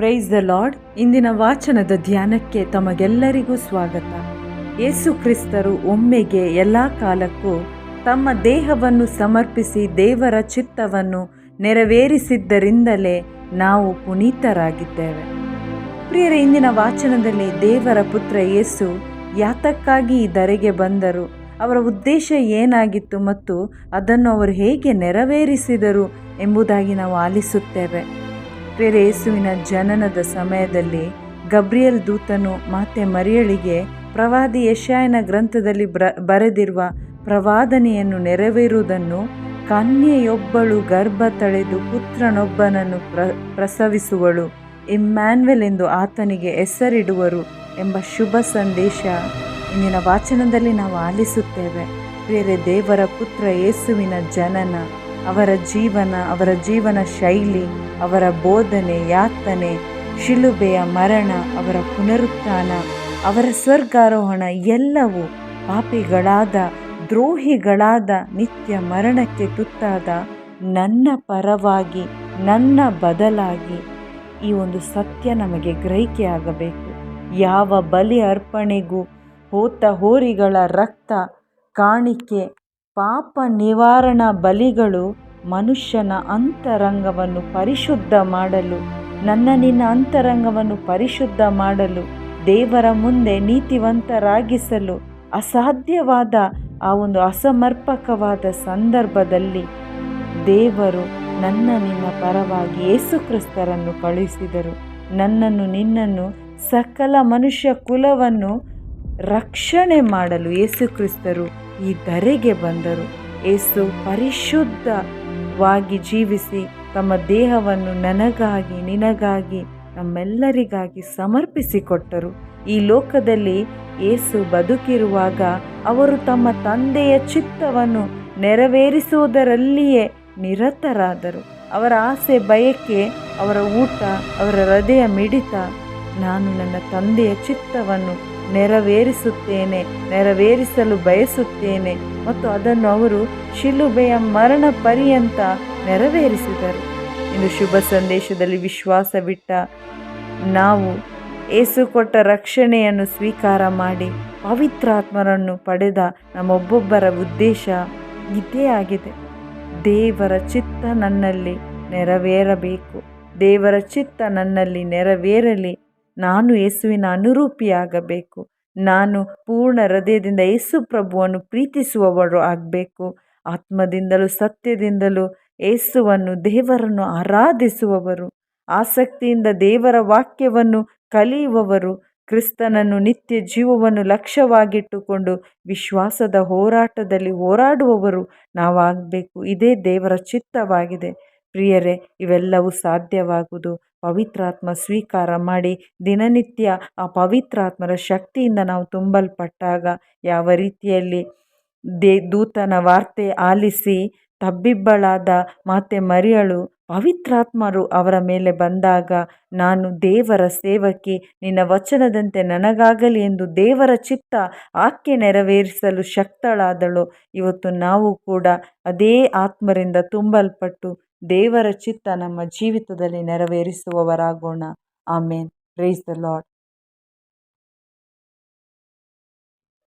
Price the lord ಇಂದಿನ ವಾಚನದ ಧ್ಯಾನಕ್ಕೆ ತಮಗೆಲ್ಲರಿಗೂ ಸ್ವಾಗತ. ಯೇಸು ಕ್ರಿಸ್ತರು ಒಮ್ಮೆಗೆ ಎಲ್ಲ ಕಾಲಕ್ಕೂ ತಮ್ಮ ದೇಹವನ್ನು ಸಮರ್ಪಿಸಿ ದೇವರ ಚಿತ್ತವನ್ನು ನೆರವೇರಿಸಿದ್ದರಿಂದಲೇ ನಾವು ಪುನೀತರಾಗಿದ್ದೇವೆ. ಪ್ರಿಯರ, ಇಂದಿನ ವಾಚನದಲ್ಲಿ ದೇವರ ಪುತ್ರ ಯೇಸು ಯಾತಕ್ಕಾಗಿ ಈ ಧರೆಗೆ ಬಂದರು? ಅವರ ಉದ್ದೇಶ ಏನಾಗಿತ್ತು ಮತ್ತು ಅದನ್ನು ಅವರು ಹೇಗೆ ನೆರವೇರಿಸಿದರು ಎಂಬುದಾಗಿ ನಾವು ಆಲಿಸುತ್ತೇವೆ. ಯೇಸುವಿನ ಜನನದ ಸಮಯದಲ್ಲಿ ಗಬ್ರಿಯಲ್ ದೂತನು ಮಾತೆ ಮರಿಯಳಿಗೆ, ಪ್ರವಾದಿ ಯಶಾಯನ ಗ್ರಂಥದಲ್ಲಿ ಬ್ರ, ಬರೆದಿರುವ ಪ್ರವಾದನೆಯನ್ನು ನೆರವೇರುವುದನ್ನು ಕನ್ಯೆಯೊಬ್ಬಳು ಗರ್ಭ ತಳೆದು ಪುತ್ರನೊಬ್ಬನನ್ನು ಪ್ರ, ಪ್ರಸವಿಸುವಳು. ಇಮ್ಯಾನ್ವೆಲ್ ಎಂದು ಆತನಿಗೆ ಹೆಸರಿಡುವರು ಎಂಬ ಶುಭ ಸಂದೇಶ ಇಂದಿನ ವಾಚನದಲ್ಲಿ ನಾವು ಆಲಿಸುತ್ತೇವೆ. ಬೇರೆ ದೇವರ ಪುತ್ರ ಯೇಸುವಿನ ಜನನ. ಅವರ ಜೀವನ ಅವರ ಜೀವನ ಶೈಲಿ, ಅವರ ಬೋಧನೆ, ಯಾತನೆ, ಶಿಲುಬೆಯ ಮರಣ, ಅವರ ಪುನರುತ್ಥಾನ, ಅವರ ಸ್ವರ್ಗಾರೋಹಣ ಎಲ್ಲವೂ ಪಾಪಿಗಳಾದ, ದ್ರೋಹಿಗಳಾದ ನಿತ್ಯ ಮರಣಕ್ಕೆ ತುತ್ತಾದ ನನ್ನ ಪರವಾಗಿ, ನನ್ನ ಬದಲಾಗಿ ಈ ಒಂದು ಸತ್ಯ ನಮಗೆ ಗ್ರಹಿಕೆ ಆಗಬೇಕು ಯಾವ ಬಲಿ ಅರ್ಪಣೆಗೂ ಹೋತ ಹೋರಿಗಳ ರಕ್ತ, ಕಾಣಿಕೆ ಪಾಪ ನಿವಾರಣಾ ಬಲಿಗಳು ಮನುಷ್ಯನ ಅಂತರಂಗವನ್ನು ಪರಿಶುದ್ಧ ಮಾಡಲು, ನನ್ನ ನಿನ್ನ ಅಂತರಂಗವನ್ನು ಪರಿಶುದ್ಧ ಮಾಡಲು, ದೇವರ ಮುಂದೆ ನೀತಿವಂತರಾಗಿಸಲು ಅಸಾಧ್ಯವಾದ ಆ ಒಂದು ಅಸಮರ್ಪಕವಾದ ಸಂದರ್ಭದಲ್ಲಿ ದೇವರು ನನ್ನ ನಿನ್ನ ಪರವಾಗಿ ಯೇಸುಕ್ರಿಸ್ತರನ್ನು ಕಳುಹಿಸಿದರು. ನನ್ನನ್ನು, ನಿನ್ನನ್ನು ಸಕಲ ಮನುಷ್ಯ ಕುಲವನ್ನು ರಕ್ಷಣೆ ಮಾಡಲು ಯೇಸು ಕ್ರಿಸ್ತರು ಈ ಧರೆಗೆ ಬಂದರು. ಏಸು ಪರಿಶುದ್ಧವಾಗಿ ಜೀವಿಸಿ ತಮ್ಮ ದೇಹವನ್ನು ನನಗಾಗಿ, ನಿನಗಾಗಿ, ನಮ್ಮೆಲ್ಲರಿಗಾಗಿ ಸಮರ್ಪಿಸಿಕೊಟ್ಟರು. ಈ ಲೋಕದಲ್ಲಿ ಏಸು ಬದುಕಿರುವಾಗ ಅವರು ತಮ್ಮ ತಂದೆಯ ಚಿತ್ತವನ್ನು ನೆರವೇರಿಸುವುದರಲ್ಲಿಯೇ ನಿರತರಾದರು. ಅವರ ಆಸೆ, ಬಯಕೆ, ಅವರ ಊಟ, ಅವರ ಹೃದಯ ಮಿಡಿತ. ನಾನು ನನ್ನ ತಂದೆಯ ಚಿತ್ತವನ್ನು ನೆರವೇರಿಸುತ್ತೇನೆ, ನೆರವೇರಿಸಲು ಬಯಸುತ್ತೇನೆ. ಮತ್ತು ಅದನ್ನು ಅವರು ಶಿಲುಬೆಯ ಮರಣ ಪರ್ಯಂತ ನೆರವೇರಿಸಿದರು. ಇಂದು ಶುಭ ಸಂದೇಶದಲ್ಲಿ ವಿಶ್ವಾಸವಿಟ್ಟ ನಾವು ಏಸು ಕೊಟ್ಟ ರಕ್ಷಣೆಯನ್ನು ಸ್ವೀಕಾರ ಮಾಡಿ ಪವಿತ್ರಾತ್ಮರನ್ನು ಪಡೆದ ನಮ್ಮೊಬ್ಬೊಬ್ಬರ ಉದ್ದೇಶ ಇದೇ ಆಗಿದೆ. ದೇವರ ಚಿತ್ತ ನನ್ನಲ್ಲಿ ನೆರವೇರಬೇಕು. ದೇವರ ಚಿತ್ತ ನನ್ನಲ್ಲಿ ನೆರವೇರಲಿ. ನಾನು ಯೇಸುವಿನ ಅನುರೂಪಿಯಾಗಬೇಕು. ನಾನು ಪೂರ್ಣ ಹೃದಯದಿಂದ ಯೇಸು ಪ್ರಭುವನ್ನು ಪ್ರೀತಿಸುವವರು ಆಗಬೇಕು. ಆತ್ಮದಿಂದಲೂ ಸತ್ಯದಿಂದಲೂ ಯೇಸುವನ್ನು ದೇವರನ್ನು ಆರಾಧಿಸುವವರು. ಆಸಕ್ತಿಯಿಂದ ದೇವರ ವಾಕ್ಯವನ್ನು ಕಲಿಯುವವರು. ಕ್ರಿಸ್ತನನ್ನು ನಿತ್ಯ ಜೀವವನ್ನು ಲಕ್ಷ್ಯವಾಗಿಟ್ಟುಕೊಂಡು ವಿಶ್ವಾಸದ ಹೋರಾಟದಲ್ಲಿ ಹೋರಾಡುವವರು ನಾವಾಗಬೇಕು. ಇದೇ ದೇವರ ಚಿತ್ತವಾಗಿದೆ. ಪ್ರಿಯರೇ, ಇವೆಲ್ಲವೂ ಸಾಧ್ಯವಾಗುವುದು. ಪವಿತ್ರಾತ್ಮ ಸ್ವೀಕಾರ ಮಾಡಿ ದಿನನಿತ್ಯ ಆ ಪವಿತ್ರಾತ್ಮರ ಶಕ್ತಿಯಿಂದ ನಾವು ತುಂಬಲ್ಪಟ್ಟಾಗ ಯಾವ ರೀತಿಯಲ್ಲಿ ದೇ ದೂತನ ವಾರ್ತೆ ಆಲಿಸಿ ತಬ್ಬಿಬ್ಬಳಾದ ಮಾತೆ ಮರಿಯಳು, ಪವಿತ್ರಾತ್ಮರು ಅವರ ಮೇಲೆ ಬಂದಾಗ ನಾನು ದೇವರ ಸೇವಕಿ, ನಿನ್ನ ವಚನದಂತೆ ನನಗಾಗಲಿ ಎಂದು ದೇವರ ಚಿತ್ತ ಆಕೆ ನೆರವೇರಿಸಲು ಶಕ್ತಳಾದಳು. ಇವತ್ತು ನಾವು ಕೂಡ ಅದೇ ಆತ್ಮರಿಂದ ತುಂಬಲ್ಪಟ್ಟು ದೇವರ ಚಿತ್ತ ನಮ್ಮ ಜೀವಿತದಲ್ಲಿ ನೆರವೇರಿಸುವವರಾಗೋಣ. ಆಮೇನ್. Praise the Lord